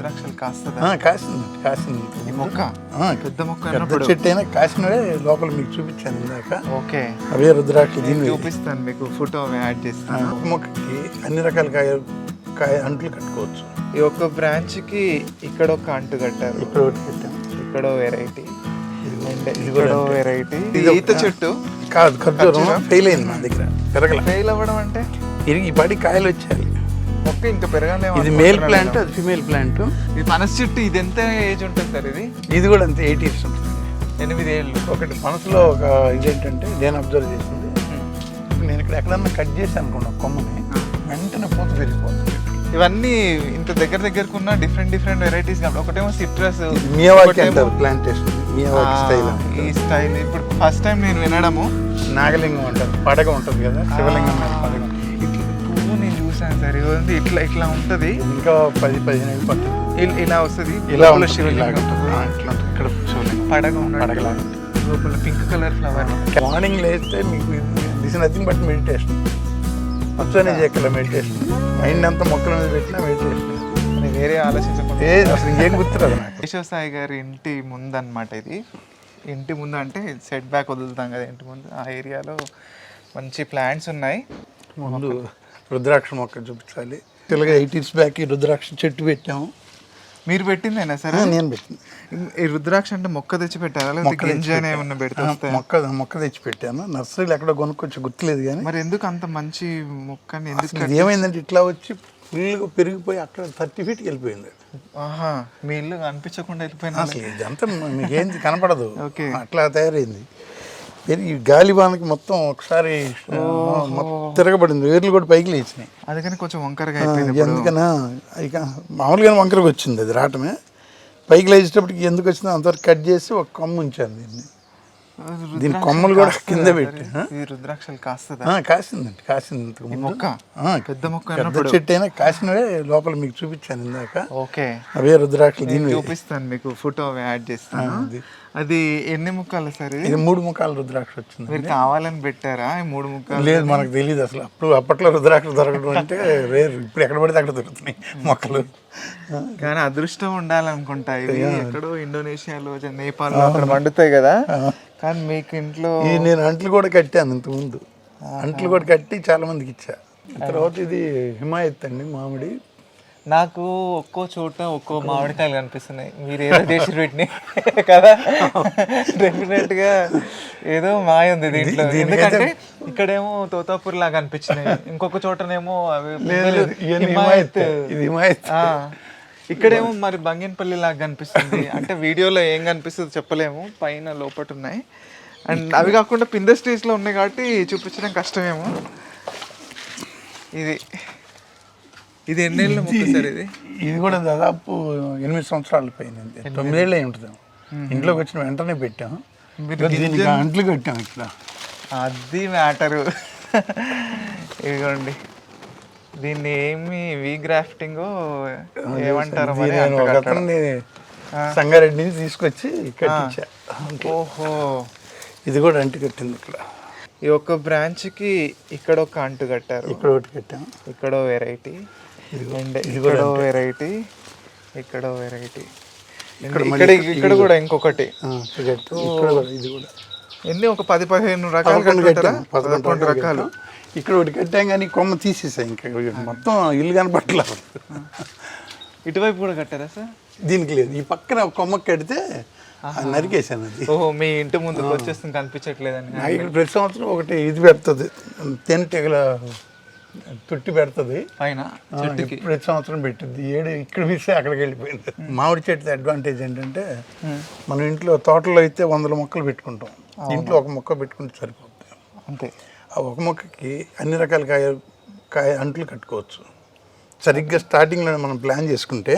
రుద్రాక్షలు కాస్తుందా కాసింది కాసింది ఈ మొక్క పెద్ద మొక్క పెద్ద చెట్టు అయినా కాసినవే లోపల మీకు చూపించాను ఇందాక ఓకే అవే రుద్రాక్ష నేను దీని చూపిస్తాను మీకు ఫోటో యాడ్ చేస్తాను ఒక మొక్కకి అన్ని రకాల కాయ కాయ అంట్లు కట్టుకోవచ్చు ఈ ఒక్క బ్రాంచ్కి ఇక్కడ ఒక అంటు కట్టారు ఇక్కడ ఒకటి పెట్టాం ఇక్కడ వెరైటీ ఇది కూడా. వెరైటీ ఇది ఈత చెట్టు కాదు ఖర్జూరం? ఫెయిల్ అయింది మా దగ్గర పెరగల ఫెయిల్ అవ్వడం అంటే ఇరిగి పడి కాయలు వచ్చాయి మొక్క ఇంకా పెరగాలేమో ఇది మేల్ ప్లాంట్. అది ఫిమేల్ ప్లాంట్ ఇది పనస చెట్టు ఇది ఎంత ఏజ్ ఉంటుంది సార్ ఇది? ఇది కూడా అంతే ఎయిట్ ఇయర్స్ ఉంటుంది. ఎనిమిది ఏళ్ళు. ఒకటి మనసులో ఒక ఇదేంటంటే నేను అబ్జర్వ్ చేసింది. నేను ఇక్కడ ఎక్కడన్నా కట్ చేసి అనుకున్నా కొమ్మని వెంటనే పూత పెరిగిపోతుంది. ఇవన్నీ ఇంత దగ్గర దగ్గరకు ఉన్న డిఫరెంట్ డిఫరెంట్ వెరైటీస్ కాబట్టి ఒకటేమో సిట్రస్ మియావాకి అంటారు ప్లాంటేషన్ మియావాకి స్టైల్ ఈ స్టైల్ ఇప్పుడు ఫస్ట్ టైం నేను వినడము. నాగలింగం అంటారు పడగ ఉంటుంది కదా శివలింగం చూసాను సార్. ఇది ఉంది ఇట్లా ఇట్లా ఉంటది. ఇంకా పది పదిహేను పడుతుంది. ఇల్- వస్తుంది. ఇలా శివలింగం ఇట్లా. ఇక్కడ పడగ. పడగలాగా లోపల పింక్ కలర్ ఫ్లవర్. మార్నింగ్ లేస్తే మీకు దిస్ నథింగ్ బట్ మెడిటేషన్. వచ్చనే చేయగల మెడిటేషన్. మైండ్ అంతా మొక్కల మీద పెట్టినా మెడిటేషన్. వేరే ఆలోచించకుండా. ఏ అసలు ఏం గుర్తురాదు నాకు. కేశవ సాయి గారి ఇంటి ముందు అనమాట ఇది. ఇంటి ముందు అంటే సెట్ బ్యాక్ వదులుతాం కదా ఇంటి ముందు. ఆ ఏరియాలో మంచి ప్లాంట్స్ ఉన్నాయి. ముందు. రుద్రాక్ష మొక్క చూపించాలి. తెలుగు ఎయిట్ ఇయర్స్ బ్యాక్ ఈ రుద్రాక్ష చెట్టు పెట్టాము. మీరు పెట్టిందేనా సరే? నేను పెట్టింది. ఈ రుద్రాక్ష అంటే మొక్క తెచ్చి పెట్టారా? లేకపోతే మొక్క? మొక్క మొక్క తెచ్చి పెట్టాను. నర్సరీలో ఎక్కడో కొనుక్కొచ్చి గుర్తులేదు కానీ. మరి ఎందుకు అంత మంచి ఇది ఏమైందంటే ఇట్లా వచ్చి ఫుల్గా పెరిగిపోయి అక్కడ థర్టీ ఫీట్కి వెళ్ళిపోయింది. ఆహా మీ ఇల్లు కనిపించకుండా వెళ్ళిపోయినా అసలు ఇదంతా మీకేం కనపడదు. ఓకే. అట్లా తయారైంది. పెరిగి గాలి బాణకి మొత్తం ఒకసారి మొత్తం తిరగబడింది. వేర్లు కూడా పైకి లేచినాయి. అందుకని కొంచెం వంకరగా. ఎందుకన్నా ఇక మామూలుగానే వంకరకు వచ్చింది అది రావటమే. పైకి లేచేటప్పటికి ఎందుకు వచ్చిందో అంతవరకు కట్ చేసి ఒక కొమ్మ ఉంచాను దీన్ని. దీని కొమ్మలు కూడా కింద? పెట్టి? ఈ రుద్రాక్షలు కాస్తుందా? కాసిందండి కాసింది ఇంతకు ఈ. మొక్క? పెద్ద మొక్క పెద్ద చెట్టు అయినా కాసినవే లోపల మీకు చూపించాను ఇందాక. ఓకే. అవే రుద్రాక్షలు నేను దీని చూపిస్తాను మీకు ఫోటో యాడ్ చేస్తాను. అది. ఎన్ని ముక్కలు సార్ ఇది? మూడు ముఖాల రుద్రాక్ష వచ్చింది. మీరు కావాలని పెట్టారా? ఈ మూడు ముక్కలు లేదు మనకు తెలియదు అసలు. అప్పుడు అప్పట్లో రుద్రాక్ష దొరకడం అంటే రేరు. ఇప్పుడు ఎక్కడ పడితే అక్కడ దొరుకుతున్నాయి మొక్కలు. కానీ అదృష్టం ఉండాలనుకుంటా ఇవి. ఎక్కడో ఇండోనేషియాలో నేపాల్లో అక్కడ మండుతాయి కదా. కానీ మీకు ఇంట్లో నేను అంట్లు కూడా కట్టాను ఇంతకుముందు. అంట్లు కూడా కట్టి చాలా మందికి ఇచ్చా. తర్వాత ఇది హిమాయత్ అండి మామిడి. నాకు ఒక్కో చోట ఒక్కో మామిడికాయలు కనిపిస్తున్నాయి. మీరు ఏదో చేసి పెట్టినాయి కదా? డెఫినెట్గా ఏదో మాయ ఉంది దీంట్లో. ఎందుకంటే ఇక్కడేమో తోతాపూర్ లాగా అనిపించినాయి. ఇంకొక చోటనేమో అవి ఇక్కడేమో మరి బంగినపల్లి లాగా కనిపిస్తుంది. అంటే వీడియోలో ఏం కనిపిస్తుందో చెప్పలేము. పైన లోపట ఉన్నాయి అండ్ అవి కాకుండా పింద స్టేజ్లో ఉన్నాయి కాబట్టి చూపించడం కష్టమేమో. ఇది ఇది ఎన్నేళ్ళ మొక్క సార్ ఇది? ఇది కూడా దాదాపు ఎనిమిది సంవత్సరాలు పోయింది తొమ్మిదేళ్ళు అయి ఉంటుంది. ఇంట్లోకి వచ్చిన వెంటనే పెట్టాం. దీనికి అంట్లు కట్టాం ఇక్కడ. అది మ్యాటరు. ఇదిగోండి. దీన్ని ఏమి వీ గ్రాఫ్టింగ్ ఏమంటారు సంగారెడ్డి నుంచి తీసుకొచ్చి కట్టించా. ఓహో. ఇది కూడా అంటు కట్టింది ఇక్కడ. ఈ ఒక్క బ్రాంచ్కి ఇక్కడ ఒక అంటు కట్టారు. ఇక్కడ ఒకటి కట్టాం. ఇక్కడో వెరైటీ. అండ్ ఇది కూడా వెరైటీ ఇక్కడో వెరైటీ ఇక్కడ ఇక్కడ ఇక్కడ కూడా ఇంకొకటి. కూడా ఇది కూడా. ఎన్ని? ఒక పది పదిహేను రకాలు పదకొండు రకాలు. ఇక్కడ ఒకటి కట్టాం కానీ కొమ్మ తీసేసాయి ఇంకా. మొత్తం ఇల్లు కనపట్లేదు ఇటువైపు కూడా కట్టారా సార్? దీనికి లేదు. ఈ పక్కన కొమ్మ కడితే నరికేసాను అది. ఓహో మీ ఇంటి ముందుకు వచ్చేస్తుంది కనిపించట్లేదని నాకు ఇక్కడ ప్రతి సంవత్సరం ఒకటి ఇది పెడుతుంది. తేనెటీగల తొట్టి పెడుతుంది. పైన ప్రతి సంవత్సరం పెట్టింది. ఏడు ఇక్కడ మిస్తే అక్కడికి వెళ్ళిపోయింది. మామిడి చెట్టు అడ్వాంటేజ్ ఏంటంటే మన ఇంట్లో తోటలో అయితే వందల మొక్కలు పెట్టుకుంటాం. ఇంట్లో ఒక మొక్క పెట్టుకుంటే సరిపోతుంది అంతే. ఆ ఒక మొక్కకి అన్ని రకాల కాయ కాయ అంట్లు కట్టుకోవచ్చు. సరిగ్గా స్టార్టింగ్లో మనం ప్లాన్ చేసుకుంటే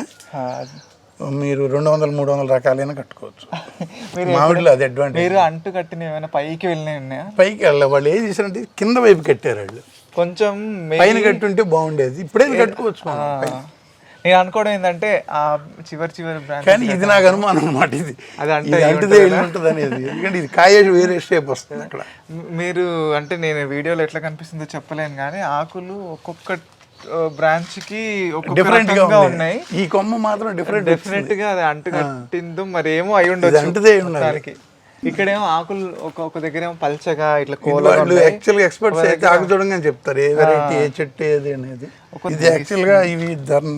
మీరు రెండు వందల మూడు వందల రకాలైనా కట్టుకోవచ్చు. మామిడిలో అది అడ్వాంటేజ్ మీరు అంటు కట్టిన ఏమైనా పైకి వెళ్ళినాయి పైకి వెళ్ళ వాళ్ళు ఏం చేశారంటే కింద వైపు కట్టారు వాళ్ళు. కొంచెం పైన కట్టుంటే బాగుండేది. ఇప్పుడేది కట్టుకోవచ్చు. నేను అనుకోవడం ఏంటంటే ఆ చివరి చివరి బ్రాంచ్ కానీ ఇది నాకు అనుమానం అనమాట ఇది. అది అంటే ఉంటుంది అనేది. ఎందుకంటే ఇది కాయ వేరే షేప్ వస్తుంది అక్కడ. మీరు అంటే నేను వీడియోలో ఎట్లా కనిపిస్తుందో చెప్పలేను కానీ ఆకులు ఒక్కొక్క బ్రాంచ్కి డిఫరెంట్గా. ఉన్నాయి. ఈ కొమ్మ మాత్రం డిఫరెంట్ డెఫినెట్గా అది అంటు కట్టిందో మరి ఏమో అయి ఉండొచ్చు అంటుదే దానికి. ఇక్కడేమో ఆకులు ఒక ఒక దగ్గర ఏమో పల్చగా ఇట్లా కోల వాళ్ళు యాక్చువల్గా ఎక్స్పర్ట్స్ అయితే ఆకు చూడంగానే చెప్తారు ఏ వెరైటీ ఏ చెట్టు ఏది అనేది. ఇది యాక్చువల్గా ఇవి ధర్మ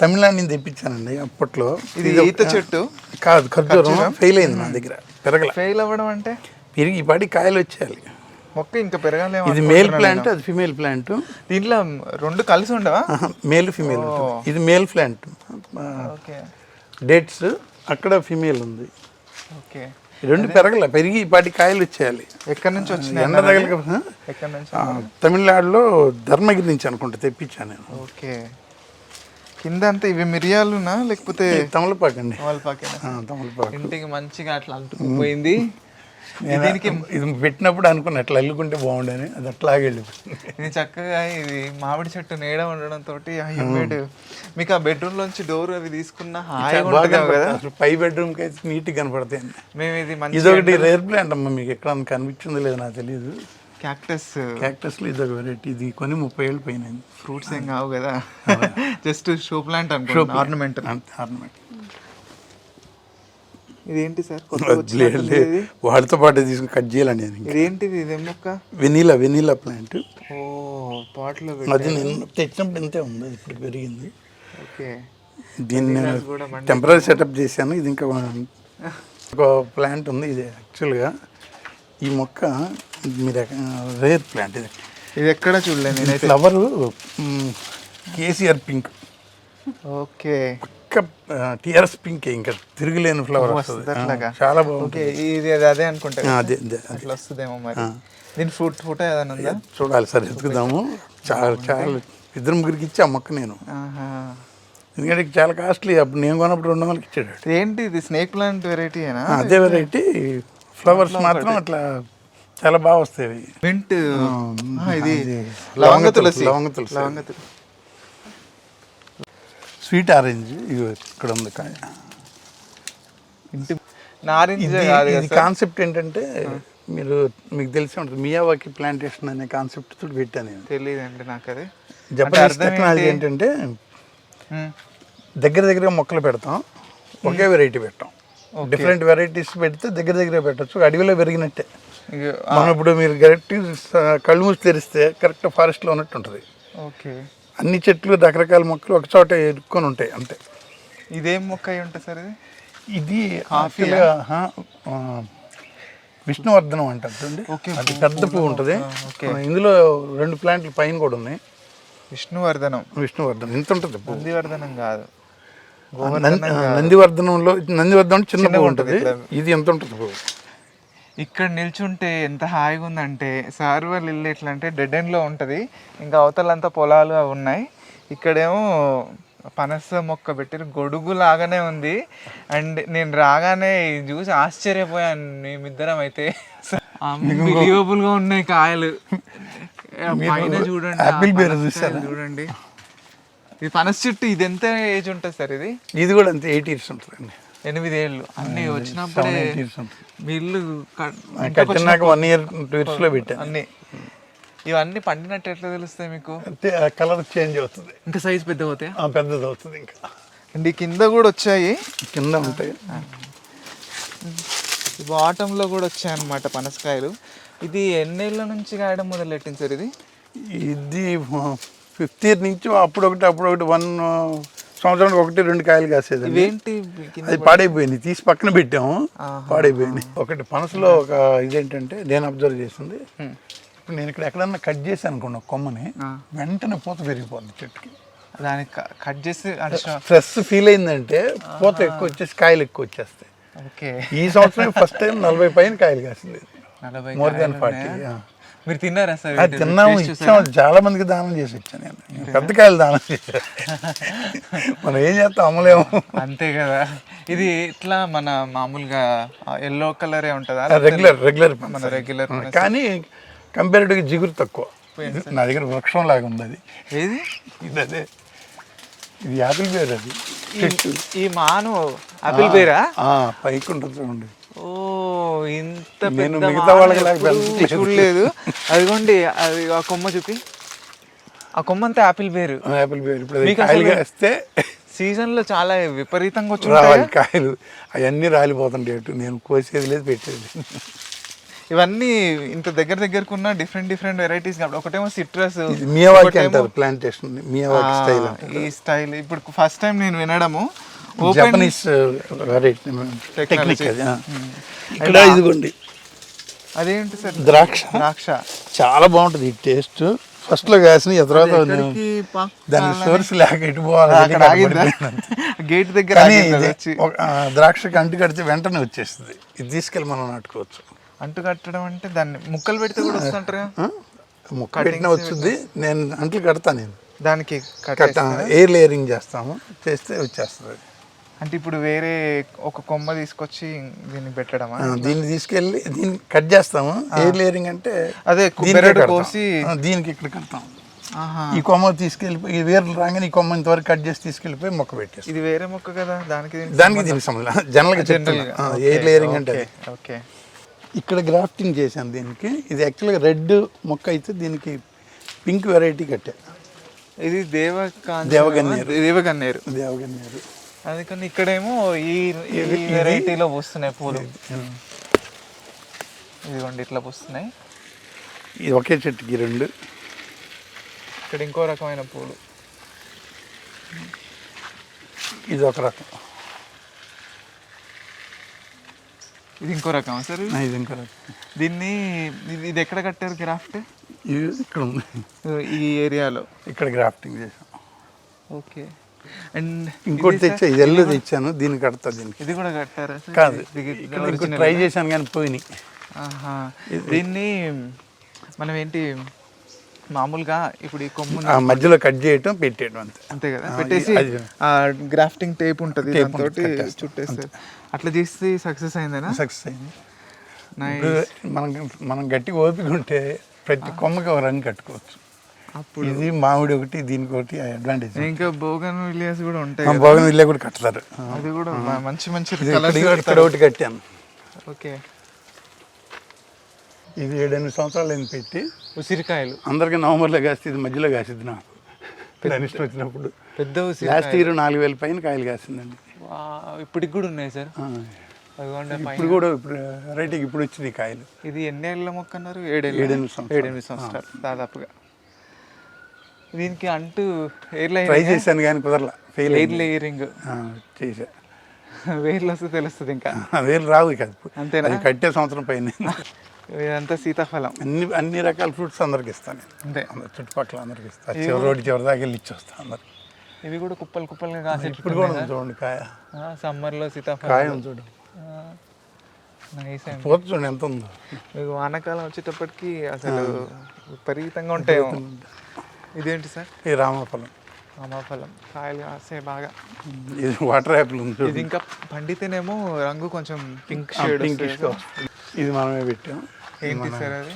తమిళనాడు నుంచి తెప్పించానండి అప్పట్లో. ఇది ఈత చెట్టు? కాదు ఖర్జూరం. ఫెయిల్ అయింది నా దగ్గర పెరగల. ఫెయిల్ అవ్వడం అంటే? పెరిగి పాటి కాయలు వచ్చేయాలి మొక్క ఇంకా పెరగాలేమో ఇది మేల్ ప్లాంట్ అది ఫిమేల్ ప్లాంట్ దీంట్లో రెండు కలిసి ఉండవా? మేల్ ఫిమేల్ ఇది మేల్ ప్లాంట్ డేట్స్ అక్కడ ఫిమేల్ ఉంది. ఓకే. రెండు పెరగల పెరిగి పాటి కాయలు వచ్చేయాలి ఎక్కడి నుంచి వచ్చినాయి ఎండ తగలక ఆ? ఎక్కడి నుంచి? ఆ, తమిళనాడులో ధర్మగిరి నుంచి అనుకుంటా తెప్పించాను నేను. ఓకే. కింద అంతా ఇవి మిరియాలునా లేకపోతే తమలపాకు అండి తమలపాకేనా? ఆ, తమలపాకు. ఇంటికి మంచిగా అట్లా అంటుకుపోయింది. దీనికి ఇది పెట్టినప్పుడు అనుకున్నా అట్లా అల్లుకుంటే బాగుండని. అది అట్లాగే వెళ్ళిపోయింది. ఇది చక్కగా ఇది మామిడి చెట్టు నీడ ఉండడం తోటి హ్యూమిడ్ మీకు ఆ బెడ్రూమ్ లోంచి డోర్ అవి తీసుకున్న హాయిగా కదా. పై బెడ్రూమ్కి అయితే నీట్ కనపడతాయి. మేము ఇది మంచి ఇది ఒకటి రేర్ ప్లాంట్ అమ్మా మీకు ఎక్కడ కనిపించిందో లేదో నాకు తెలియదు క్యాక్టస్ క్యాక్టస్లో ఇది ఒక వెరైటీ ఇది కొని ముప్పై ఏళ్ళు పైన ఫ్రూట్స్ ఏం కావు కదా. జస్ట్ షో ప్లాంట్ అనుకో ఆర్నమెంట్ ఆర్నమెంట్ ఇదేంటి సార్? వాటితో పాటు తీసుకుని కట్ చేయాలండి ఇదేంటిది? ఇదేం మొక్క వెనీలా వెనీలా ప్లాంట్. ఓ పాట్లో అది నేను తెచ్చినప్పుడు ఇంతే ఉంది ఇప్పుడు పెరిగింది. ఓకే. దీన్ని నేను టెంపరీ సెటప్ చేశాను. ఇది ఇంకా ఒక ప్లాంట్ ఉంది ఇది యాక్చువల్గా ఈ మొక్క మీరు రేర్ ప్లాంట్ ఇది. ఇది ఎక్కడ చూడలే నేనైతే. Flower KCR pink. ఓకే. పక్క టిఆర్ఎస్ పింక్ ఇంకా తిరుగులేని ఫ్లవర్ వస్తుంది. చాలా బాగుంది ఇది అది అనుకుంటా అదే. అట్లా వస్తుందేమో మరి. దీని ఫ్రూట్ ఫోటో ఏదైనా ఉందా? చూడాలి సార్ ఎత్తుకుదాము చాలా చాలా ఇద్దరు ముగ్గురికి ఇచ్చి మొక్క నేను. ఎందుకంటే చాలా కాస్ట్లీ. అప్పుడు నేను కొన్నప్పుడు రెండు వందలకి ఇచ్చాడు. ఏంటి ఇది? స్నేక్ ప్లాంట్ వెరైటీ అదే వెరైటీ ఫ్లవర్స్ మాత్రం అట్లా చాలా బాగా వస్తాయి. మింట్ ఇది లవంగ తులసి లవంగ తులసి. లవంగ తులసి. స్వీట్ ఆరెంజ్ ఇక్కడ ఉంది. కాయ ఇంటి నారింజ ఇది కాదు ఇది కాన్సెప్ట్ ఏంటంటే మీరు మీకు తెలిసి ఉంటుంది మియావాకి ప్లాంటేషన్ అనే కాన్సెప్ట్ తోటి పెట్టాను నేను. తెలియదండి నాకు అది. అర్థం టెక్నాలజీ ఏంటి? ఏంటంటే. దగ్గర దగ్గర మొక్కలు పెడతాం ఒకే వెరైటీ పెట్టాం. డిఫరెంట్ వెరైటీస్ పెడితే దగ్గర దగ్గర పెట్టచ్చు అడవిలో పెరిగినట్టే. మనం ఇప్పుడు మీరు కరెక్ట్ కళ్ళు మూసి తెరిస్తే కరెక్ట్ ఫారెస్ట్లో ఉన్నట్టు ఉంటుంది ఓకే. అన్ని చెట్లు రకరకాల మొక్కలు ఒక చోట ఎరుక్కొని ఉంటాయి అంతే. ఇదేం మొక్క అయి ఉంటుంది సార్ ఇది? ఇది actually గా, ఆ, ఆ, విష్ణువర్ధనం అంటారు చూడండి. అది పెద్ద పువ్వు ఉంటుంది. ఇందులో రెండు ప్లాంట్లు పైన కూడా ఉన్నాయి. విష్ణువర్ధనం. విష్ణువర్ధనం ఇంత ఉంటుంది నందివర్ధనం కాదు. నందివర్ధనంలో నందివర్ధనం చిన్న పువ్వు ఉంటుంది ఇది ఎంత ఉంటుంది పువ్వు? ఇక్కడ నిల్చుంటే ఎంత హాయిగా ఉందంటే సార్ వాళ్ళ ఇల్లు ఎట్లా అంటే డెడ్ ఎండ్లో ఉంటుంది. ఇంకా అవతలంతా పొలాలు అవి ఉన్నాయి. ఇక్కడేమో పనస మొక్క పెట్టారు గొడుగు లాగానే ఉంది. అండ్ నేను రాగానే చూసి ఆశ్చర్యపోయాను మేమిద్దరం అయితే. గా ఉన్నాయి కాయలు. పైన చూడండి చూడండి. ఇది పనస చెట్టు ఇది ఎంత ఏజ్ ఉంటుంది సార్ ఇది? ఇది కూడా అంతే ఎయిట్ ఇయర్స్ ఉంటుందండి. ఎనిమిది ఏళ్ళు అన్ని వచ్చినప్పుడే ఇయర్స్ మీ ఇల్లు కట్టినాక వన్ ఇయర్ టూ ఇయర్స్లో పెట్టాను అన్ని. ఇవన్నీ పండినట్టు ఎట్లా తెలుస్తాయి మీకు? కలర్ చేంజ్ అవుతుంది. ఇంకా సైజ్ పెద్ద అవుతాయి పెద్దది అవుతుంది ఇంకా. అండ్ ఈ కింద కూడా వచ్చాయి. కింద ఉంటాయి. బాటమ్లో కూడా వచ్చాయి అన్నమాట పనసకాయలు. ఇది ఎన్నేళ్ళ నుంచి కాయడం మొదలెట్టింది సార్ ఇది? ఇది ఫిఫ్త్ ఇయర్ నుంచి అప్పుడు ఒకటి అప్పుడు ఒకటి వన్ సంవత్సరానికి ఒకటి రెండు కాయలు కింద అది పాడైపోయింది. తీసి పక్కన పెట్టాము. పాడైపోయింది. ఒకటి పనసలో ఒక ఇదేంటంటే నేను అబ్జర్వ్ చేసింది. ఇప్పుడు నేను ఇక్కడ ఎక్కడన్నా కట్ అనుకోండి ఒక కొమ్మని. వెంటనే పూత పెరిగిపోద్ది చెట్టుకి. దానికి కట్ చేసి స్ట్రెస్ ఫీల్ అయిందంటే పూత ఎక్కువ వచ్చేసి కాయలు ఎక్కువ వచ్చేస్తాయి. ఈ సంవత్సరం ఫస్ట్ టైం నలభై పైన కాయలు కాసింది. More than forty? మీరు తిన్నారా సార్? అది? తిన్నాము ఇచ్చాము. చాలా మందికి దానం చేసి వచ్చాను నేను పెద్ద కాయలు దానం చేశాను. మనం ఏం చేస్తాం అమ్మలేము. అంతే కదా. ఇది ఇట్లా మన మామూలుగా ఎల్లో కలరే ఉంటుందా? రెగ్యులర్ రెగ్యులర్ మన రెగ్యులర్ కానీ కంపారిటివ్గా జిగురు తక్కువ. నా దగ్గర వృక్షం లాగా ఉంది అది. ఏది? ఇది అదే. ఇది యాపిల్ పేరు అది. ఈ మాను ఆపిల్ పేరా? ఆ, పైకి ఉంటుంది చూడండి. ఓ ఇంత నేను మిగతా వాళ్ళకి. చూడలేదు. అదిగోండి అది ఆ కొమ్మ చూపి. ఆ కొమ్మ అంతా యాపిల్ వేరు యాపిల్ పేరు. ఇప్పుడు వస్తే సీజన్లో చాలా విపరీతంగా వచ్చి కాయలు. అవన్నీ రాలిపోతుంటాయి నేను కోసేది లేదు పెట్టేది. ఇవన్నీ ఇంత దగ్గర దగ్గరకున్న డిఫరెంట్ డిఫరెంట్ వెరైటీస్ కాబట్టి ఒకటేమో సిట్రస్ మియావాకి అంటారు ప్లాంటేషన్ మియావాకి స్టైల్ ఈ స్టైల్ ఇప్పుడు ఫస్ట్ టైం నేను వినడము జపనీస్ వెరైటీ టెక్నిక్ అది ఆ. ఇక్కడ ఇదిగోండి. అదేంటి సార్? ద్రాక్ష. ద్రాక్ష. చాలా బాగుంటుంది ఈ టేస్ట్. ఫస్ట్లో కాసిన తర్వాత దాని సోర్స్ లేక ఇటు పోవాలి గేట్ దగ్గర ద్రాక్షకి అంటు కడితే వెంటనే వచ్చేస్తుంది. ఇది తీసుకెళ్ళి మనం నాటుకోవచ్చు. అంటు కట్టడం అంటే దాన్ని ముక్కలు పెడితే కూడా వస్తుంటారు? ముక్క పెట్టినా వచ్చింది నేను అంట్లు కడతా నేను. దానికి కట్ ఎయిర్ లేయరింగ్ చేస్తాము. చేస్తే వచ్చేస్తుంది. అంటే ఇప్పుడు వేరే ఒక కొమ్మ తీసుకొచ్చి దీన్ని పెట్టడమా? దీన్ని తీసుకెళ్ళి దీన్ని కట్ చేస్తాము. ఎయిర్ లేయరింగ్ అంటే అదే బెరడు. కోసి దీనికి ఇక్కడ కడతాం. ఈ కొమ్మ తీసుకెళ్ళిపోయి ఈ వేర్లు రాగానే ఈ కొమ్మ ఇంతవరకు కట్ చేసి తీసుకెళ్ళిపోయి మొక్క పెట్టేస్తాం. ఇది వేరే మొక్క కదా? దానికి దీనికి దానికి సంబంధం? జనరల్గా చెప్తున్నా. ఎయిర్ లేయరింగ్ అంటే. ఓకే. ఇక్కడ గ్రాఫ్టింగ్ చేశాను దీనికి. ఇది యాక్చువల్గా రెడ్ మొక్క అయితే దీనికి పింక్ వెరైటీ కట్టా. ఇది దేవకాంత దేవగన్నేరు. దేవగన్నేరు. దేవగన్నేరు. అందుకని ఇక్కడేమో ఈ ఈ వెరైటీలో పూస్తున్నాయి పూలు. ఇదిగోండి ఇట్లా పూస్తున్నాయి. ఇది ఒకే చెట్టుకి రెండు. ఇక్కడ ఇంకో రకమైన పూలు. ఇది ఒక రకం. ఇది ఇంకో రకం సార్ ఇది? ఇంకో రకం. దీన్ని ఇది ఇది ఎక్కడ కట్టారు గ్రాఫ్ట్ ఇది ఇక్కడ ఉంది. ఈ ఏరియాలో. ఇక్కడ గ్రాఫ్టింగ్ చేసాం ఓకే. అండ్ ఇంకోటి తెచ్చా? ఇది ఎల్లు తెచ్చాను. దీన్ని కడతా దీనికి. ఇది కూడా కట్టారా కాదు. ఇది- ఇది ఇక్కడ ఇంకో original ట్రై? చేశాను కానీ పోయినాయి. ఆహా. దీన్ని మనం ఏంటి మామూలుగా ఇప్పుడు ఈ కొమ్ము మధ్యలో కట్ చేయటం పెట్టేయడం అంతే. అంతే కదా? పెట్టేసి గ్రాఫ్టింగ్ టేప్ ఉంటుంది Tape దాంతో ఉంటుంది, కట్టేస్తాం. చుట్టేస్తారు అట్లా చేస్తే సక్సెస్ అయిందేనా? సక్సెస్ అయింది. మనం మనం గట్టిగా ఓపిక ఉంటే ప్రతి కొమ్మకి ఒక రంగు కట్టుకోవచ్చు. అప్పుడు ఇది మామిడి ఒకటి దీనికి ఒకటి అడ్వాంటేజ్ ఇంకా బోగన్ విలియర్స్ కూడా ఉంటాయి బాగా ఇల్లే కూడా కడతారు అది కూడా మంచి మంచి ఇక్కడ- ఒకటి కట్టాను ఓకే. ఇది ఏడెనిమిది సంవత్సరాలు అయింది పెట్టి. ఉసిరికాయలు అందరికీ నవంబర్లో కాస్తే ఇది మధ్యలో కాసిద్ది నాకు ఇష్టం వచ్చినప్పుడు. పెద్ద ఉసిరి లాస్ట్ ఇయర్ నాలుగు వేల పైన కాయలు కాసిందండి. ఇప్పటికి కూడా ఉన్నాయి సార్. ఇప్పుడు కూడా ఇప్పుడు రైట్కి ఇప్పుడు వచ్చింది కాయలు. ఇది ఎన్ని ఏళ్ళ మొక్క అన్నారు? ఏడేళ్ళ. ఏడెనిమిది సంవత్సరాలు. ఏడెనిమిది సంవత్సరాలు దాదాపుగా. దీనికి అంటూ ఎయిర్ ట్రై లైన్ చేశాను కానీ కుదరలా. ఫెయిల్ ఎయిర్ లేయరింగ్ చేసా వేర్లు వస్తే తెలుస్తుంది ఇంకా. వేలు రావు ఇక. అంతేనా? కట్టే సంవత్సరం పైన ఇదంతా సీతాఫలం. అన్ని అన్ని రకాల ఫ్రూట్స్ అందరికి ఇస్తాను అంతే. అందరి చుట్టుపక్కల అందరికి ఇస్తాను చివరి రోడ్డు చివరి దాకా వెళ్ళి ఇచ్చొస్తాను అందరికి. ఇవి కూడా కుప్పలు కుప్పలుగా కాసే ఇప్పుడు కూడా చూడండి కాయ. సమ్మర్లో సీతాఫలం. కాయ అండి. పూత చూడండి ఎంత ఉందో. వానాకాలం వచ్చేటప్పటికి అసలు విపరీతంగా ఉంటాయి. ఇదేంటి సార్? ఈ రామఫలం. రామాఫలం. కాయలు కాసే బాగా. ఇది వాటర్ యాపిల్ ఉంది ఇది ఇంకా పండితేనేమో రంగు కొంచెం పింక్ షేడ్ పింక్ ఇది మనమే పెట్టాం. ఏంటి సార్ అది?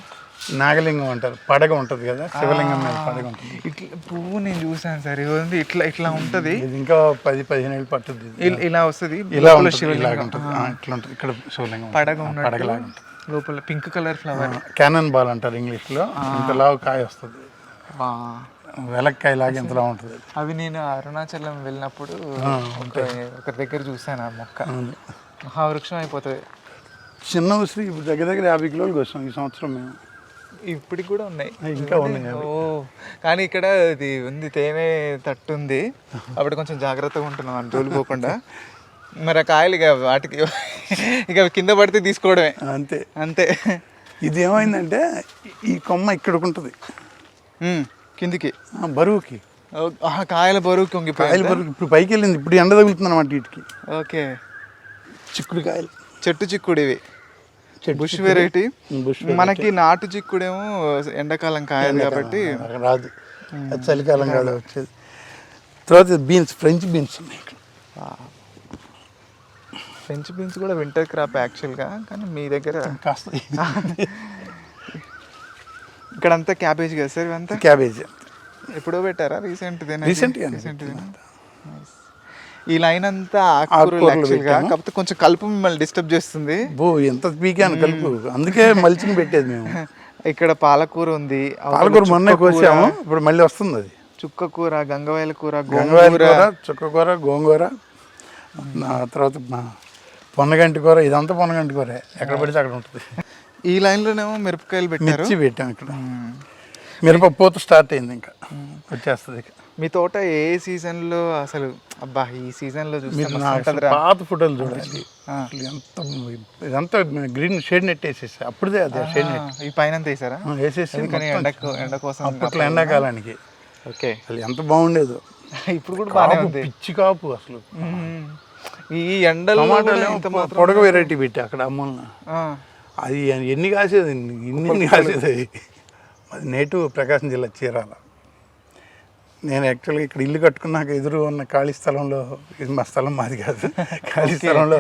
నాగలింగం అంటారు. పడగ ఉంటుంది కదా? శివలింగం మీద పడగ ఉంటుంది. ఇట్లా పువ్వు నేను చూసాను సార్. ఇది ఉంది ఇట్లా ఇట్లా ఉంటది. ఇది ఇంకా పది పదిహేను ఏళ్ళు పట్టుద్ది ఇది. ఇల్- వస్తుంది. ఇలా శివలింగం. ఉంటుంది. ఇట్లా ఉంటుంది. ఇక్కడ శివలింగం. పడగ పడగలాగా ఉంటుంది. లోపల pink colour flower. Cannon ball అంటారు ఇంగ్లీష్లో. ఇంత లావు కాయ వస్తుంది. వెలక్కాయ లాగా ఇంతలా ఉంటుంది. అవి నేను అరుణాచలం వెళ్ళినప్పుడు ఒక దగ్గర చూసాను ఆ మొక్క. మహావృక్షం అయిపోతుంది. చిన్న ఉసిరి ఇప్పుడు దగ్గర దగ్గర యాభై కిలోలు కోసాం ఈ సంవత్సరం మేము. ఇప్పటికి కూడా ఉన్నాయి. ఇంకా ఉన్నాయి. ఓ కానీ ఇక్కడ ఇది ఉంది తేనె తట్టు ఉంది. అప్పుడు కొంచెం జాగ్రత్తగా ఉంటున్నాం అని జోలు పోకుండా మరి ఆ కాయలు ఇక వాటికి ఇక కింద పడితే తీసుకోవడమే. అంతే. అంతే. ఇది ఏమైందంటే ఈ కొమ్మ ఇక్కడికి ఉంటుంది. కిందికి. బరువుకి. కాయల బరువు కాయలు కొంగిపోయి బరువు ఇప్పుడు పైకి వెళ్ళింది ఇప్పుడు ఎండ తగులుతుంది అనమాట వీటికి ఓకే. చిక్కుడు కాయలు. చెట్టు చిక్కుడు. ఇవి బుష్ వెరైటీ బుష్ మనకి నాటు చిక్కుడేమో ఎండాకాలం కాయదు కాబట్టి. రాదు. చలికాలం కాదు వచ్చేది. తర్వాత బీన్స్ ఫ్రెంచ్ బీన్స్ ఉన్నాయి ఫ్రెంచ్ బీన్స్ కూడా వింటర్ క్రాప్ యాక్చువల్గా కానీ మీ దగ్గర కాస్త ఇక్కడంతా క్యాబేజ్ కదా సార్ ఇవంతా? క్యాబేజ్. ఎప్పుడో పెట్టారా? రీసెంట్ గానే రీసెంట్ ఈ లైన్ అంతా. కాకపోతే కొంచెం కలుపు మిమ్మల్ని డిస్టర్బ్ చేస్తుంది. బో ఎంత పీకాను కలుపు. అందుకే మల్చింగ్ పెట్టేది మేము. ఇక్కడ పాలకూర ఉంది. పాలకూర మొన్న చుక్క కూర, కోసాము. ఇప్పుడు మళ్ళీ వస్తుంది అది. చుక్క కూర గంగవాయల కూర గంగవాయల గోంగూర. కూర చుక్కకూర గోంగూర. ఆ తర్వాత పొన్నగంటి కూర ఇదంతా పొన్నగంటి కూర. ఎక్కడ పడితే అక్కడ ఉంటుంది. ఈ లైన్ లోనేమో మిరపకాయలు పెట్టారు. మిర్చి పెట్టాం ఇక్కడ. మిరప పూత స్టార్ట్ అయింది ఇంకా. వచ్చేస్తుంది ఇక. మీ తోట ఏ సీజన్లో అసలు అబ్బా ఈ సీజన్లో చూస్తే. పాత ఫోటోలు అసలు ఎంత ఇదంతా గ్రీన్ షేడ్ నెట్ వేసేసి. అప్పుడుదే అదే షేడ్ నెట్. ఈ పైన తీసారా వేసేసి ఎండకు ఎండ కోసం అప్పట్లో ఎండాకాలానికి. ఓకే. అసలు ఎంత బాగుండేదో. ఇప్పుడు కూడా ఉంది. పిచ్చి కాపు అసలు. ఈ ఎండలో పొడగ వెరైటీ పెట్టి అక్కడ అమ్మల్ని అది ఎన్ని కాసేది? ఇన్ని ఎన్ని కాసేది? అది అది నేటివ్ ప్రకాశం జిల్లా చీరాల. నేను యాక్చువల్గా ఇక్కడ ఇల్లు కట్టుకున్నాక ఎదురు ఉన్న ఖాళీ స్థలంలో ఇది మా స్థలం మాది కాదు. ఖాళీ స్థలంలో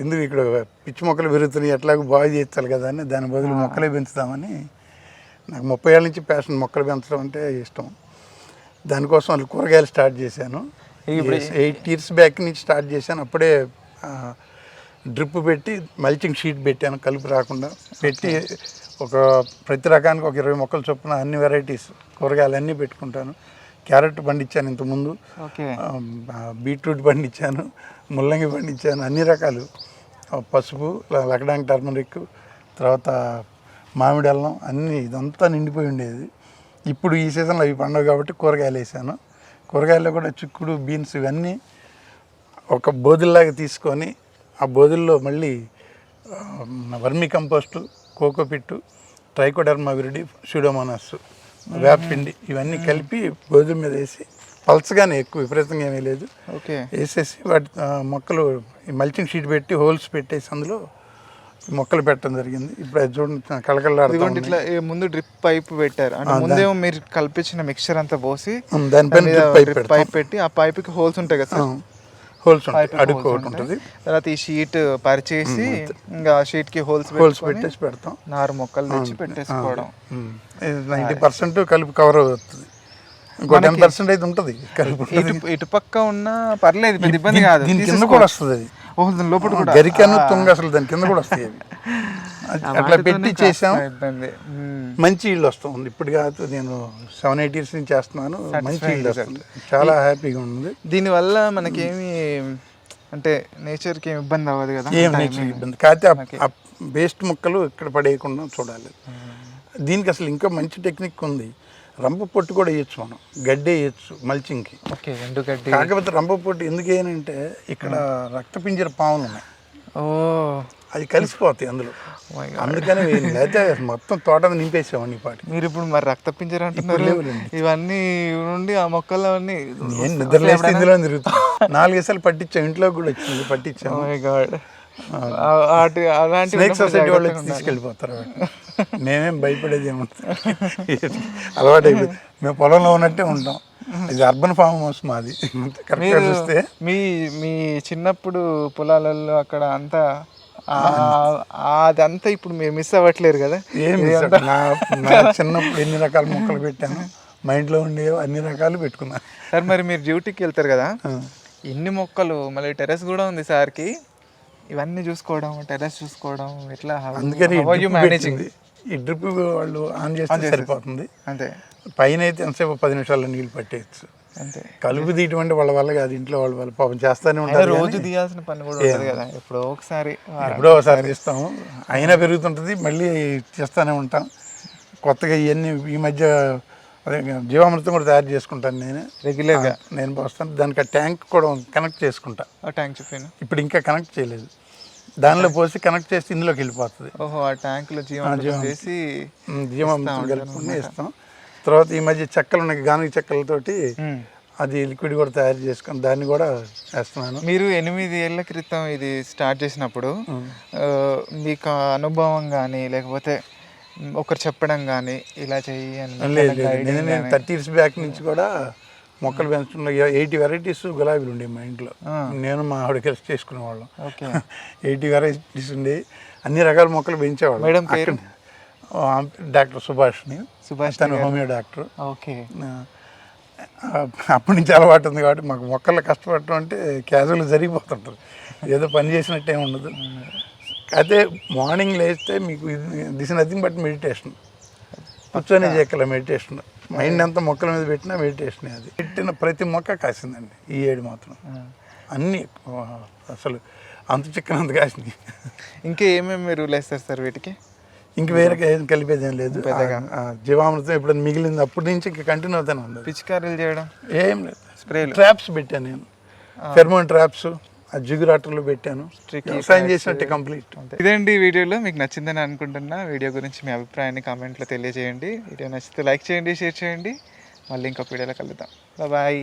ఎందుకు ఇక్కడ పిచ్చి మొక్కలు పెరుగుతున్నాయి ఎట్లాగో బాగా చేయించాలి కదా అని దాని బదులు మొక్కలే పెంచుదామని నాకు ముప్పై ఏళ్ళ నుంచి ప్యాషన్ మొక్కలు పెంచడం అంటే ఇష్టం. దానికోసం వాళ్ళు కూరగాయలు స్టార్ట్ చేశాను. ఎయిట్ ఇయర్స్ బ్యాక్ నుంచి స్టార్ట్ చేశాను. అప్పుడే డ్రిప్ పెట్టి మల్చింగ్ షీట్ పెట్టాను కలుపు రాకుండా పెట్టి ఒక ప్రతి రకానికి ఒక ఇరవై మొక్కలు చొప్పున అన్ని వెరైటీస్ కూరగాయలు అన్నీ పెట్టుకుంటాను. క్యారెట్ పండించాను ఇంతకుముందు. బీట్రూట్ పండించాను ముల్లంగి పండించాను అన్ని రకాలు. పసుపు లకడాంగ్ టర్మరిక్ తర్వాత మామిడి అల్లం అన్నీ ఇదంతా నిండిపోయి ఉండేది. ఇప్పుడు ఈ సీజన్లో అవి పండవు కాబట్టి కూరగాయలు వేసాను. కూరగాయల్లో కూడా చిక్కుడు బీన్స్ ఇవన్నీ ఒక బోధుల్లాగా తీసుకొని ఆ బోధుల్లో మళ్ళీ vermicompost cocopeat trichoderma viride pseudomonas వేపపిండి ఇవన్నీ కలిపి బోధుల మీద వేసి పల్చగానే ఎక్కువ విపరీతంగా ఏమీ లేదు. ఓకే. వేసేసి వాటి మొక్కలు ఈ మల్చింగ్ షీట్ పెట్టి హోల్స్ పెట్టేసి అందులో మొక్కలు పెట్టడం జరిగింది. ఇప్పుడు అది చూడండి కళకళలాడుతూ ఇదిగోండి ఇట్లా ముందు డ్రిప్ పైప్ పెట్టారు. అంటే ముందేమో మీరు కల్పించిన మిక్చర్ అంతా పోసి. దానిపైన. పైప్ పెట్టి ఆ పైప్కి హోల్స్ ఉంటాయి కదా హోల్స్ అడుగు ఒకటి ఉంటుంది. తర్వాత ఈ షీట్ పరిచేసి ఇంకా షీట్కి హోల్స్ హోల్స్ పెట్టేసి పెడతాం. నారు మొక్కలు తెచ్చి పెట్టేసుకోవడం. నైంటీ పర్సెంట్ కలుపు కవర్ అవుతుంది. ఇంకో టెన్ పర్సెంట్ అయితే ఉంటుంది. కలుపు ఇటు పక్క ఉన్న పర్లేదు పెద్ద ఇబ్బంది కాదు. దీని కింద కూడా వస్తుంది అది ఓహో దాని లోపల కూడా. గరికను తుంగ అసలు దాని కింద కూడా వస్తాయి అట్లా పెట్టి చేసాం. మంచి ఇల్లు వస్తుంది. ఇప్పుడు కాదు నేను సెవెన్ ఎయిట్ ఇయర్స్ నుంచి చేస్తున్నాను. మంచి ఇల్లు వస్తుంది. చాలా హ్యాపీగా ఉంది. దీనివల్ల మనకేమి అంటే నేచర్కి ఏమి ఇబ్బంది అవ్వదు కదా ఏం నేచర్ ఇబ్బంది. కాకపోతే ఆ వేస్ట్ ముక్కలు ఇక్కడ పడేయకుండా చూడాలి. దీనికి అసలు ఇంకా మంచి టెక్నిక్ ఉంది. రంప పొట్టు కూడా వేయచ్చు మనం. గడ్డి వేయచ్చు మల్చింగ్కి. ఓకే ఎండుగడ్డి కాకపోతే రంప పొట్టు ఎందుకు వేయనంటే ఇక్కడ రక్తపింజర పాములు ఉన్నాయి. ఓ. అది కలిసిపోతాయి అందులో. My అందుకని. లేకపోతే మొత్తం తోట నింపేసామని పాటి మీరు ఇప్పుడు మరి రక్త పింజర అంటున్నారు. ఇవన్నీ నుండి ఆ మొక్కలు అవన్నీ నేను నిద్ర లేస్తే ఇందులో తిరుగుతాను నాలుగేసార్లు పట్టించాం ఇంట్లో కూడా వచ్చింది పట్టించాం వాటి అలాంటి స్నేక్ సొసైటీ వాళ్ళు వచ్చి తీసుకెళ్ళిపోతారు. మేమేం భయపడేది ఏముంటుంది అలవాటు అయిపోయింది మేము పొలంలో ఉన్నట్టే ఉంటాం. ఇది అర్బన్ ఫామ్ హౌస్ మాది. కరెక్ట్గా చూస్తే. మీ మీ చిన్నప్పుడు పొలాలలో అక్కడ అంతా అదంతా ఇప్పుడు మీరు మిస్ అవ్వట్లేరు కదా. ఏం చిన్నప్పుడు ఎన్ని రకాల మొక్కలు పెట్టాను మా ఇంట్లో ఉండే అన్ని రకాలు పెట్టుకున్నాను సార్ మరి మీరు డ్యూటీకి వెళ్తారు కదా? ఇన్ని మొక్కలు మళ్ళీ టెర్రస్ కూడా ఉంది సార్కి. ఇవన్నీ చూసుకోవడం టెర్రస్ చూసుకోవడం ఇట్లా అందుకని మేనేజింగ్. ఈ డ్రిప్ వాళ్ళు ఆన్ చేస్తే సరిపోతుంది. అంతే. పైన అయితే ఎంతసేపు పది నిమిషాల్లో నీళ్ళు పట్టేయచ్చు. అంతే. కలుపు తీయటం అంటే వాళ్ళ వల్ల కాదు ఇంట్లో వాళ్ళ వల్ల పాపం చేస్తానే ఉంటారు రోజు తీయాల్సిన పని కూడా ఉంటుంది కదా. ఎప్పుడో ఒకసారి ఎప్పుడో ఒకసారి ఇస్తాము అయినా పెరుగుతుంటుంది మళ్ళీ చేస్తూనే ఉంటాం. కొత్తగా ఇవన్నీ ఈ మధ్య అదే జీవామృతం కూడా తయారు చేసుకుంటాను నేను. రెగ్యులర్గా? నేను పోస్తాను. దానికి ఆ ట్యాంక్ కూడా కనెక్ట్ చేసుకుంటా. ఆ ట్యాంక్ చెప్పాను. ఇప్పుడు ఇంకా కనెక్ట్ చేయలేదు. దానిలో పోసి కనెక్ట్ చేసి ఇందులోకి వెళ్ళిపోతుంది. ఓహో ఆ ట్యాంక్లో జీవం చేసి జీవామృతం కలుపుకుని ఇస్తాం తర్వాత ఈ మధ్య చెక్కలు ఉన్నాయి గానుగ చెక్కలతోటి. అది లిక్విడ్ కూడా తయారు చేసుకొని దాన్ని కూడా వేస్తున్నాను మీరు ఎనిమిది ఏళ్ళ క్రితం ఇది స్టార్ట్ చేసినప్పుడు మీకు అనుభవం కానీ లేకపోతే ఒకరు చెప్పడం కానీ ఇలా చెయ్యి అని నేను. థర్టీ ఇయర్స్ బ్యాక్ నుంచి కూడా మొక్కలు పెంచుతున్న ఎయిటీ వెరైటీస్ గులాబీలు ఉండే మా ఇంట్లో. నేను మా ఆవిడ కలిసి చేసుకునేవాళ్ళం. ఎయిటీ వెరైటీస్ ఉండే అన్ని రకాల మొక్కలు పెంచేవాళ్ళం. మేడం డాక్టర్ సుభాష్ని. సుభాష్ తను హోమియో డాక్టర్. ఓకే. అప్పటి నుంచి అలవాటు ఉంది కాబట్టి మాకు మొక్కలు కష్టపడటం అంటే క్యాజువల్ జరిగిపోతుంటుంది. ఏదో పని చేసినట్టు ఏమి ఉండదు. అయితే మార్నింగ్ లేస్తే మీకు దిస్ నథింగ్ బట్ మెడిటేషన్. కూర్చొని చేయగల మెడిటేషన్. మైండ్ అంతా మొక్కల మీద పెట్టినా మెడిటేషన్ అది. పెట్టిన ప్రతి మొక్క కాసిందండి ఈ ఏడు మాత్రం. అన్నీ అసలు అంత చిక్కనంత కాసింది. ఇంకా ఏమేమి ఎరువులు వేస్తారు సార్ వీటికి? ఇంక వేరే కలిపేది ఏం లేదు. జీవామృతం ఎప్పుడు మిగిలింది అప్పటి నుంచి ఇంకా కంటిన్యూ అవుతానే ఉంది పిచికారీలు చేయడం? ఏం లేదు. స్ప్రేలు? ట్రాప్స్ పెట్టాను నేను. ఫెర్మోన్ ట్రాప్స్ ఆ జిగురాటర్లు పెట్టాను. వ్యవసాయం చేసినట్టే కంప్లీట్. ఈ వీడియోలో? మీకు నచ్చిందని అనుకుంటున్నా. వీడియో గురించి మీ అభిప్రాయాన్ని కామెంట్లో తెలియజేయండి. వీడియో నచ్చితే లైక్ చేయండి షేర్ చేయండి. మళ్ళీ ఇంకొక వీడియోలో కలుద్దాం. బాయ్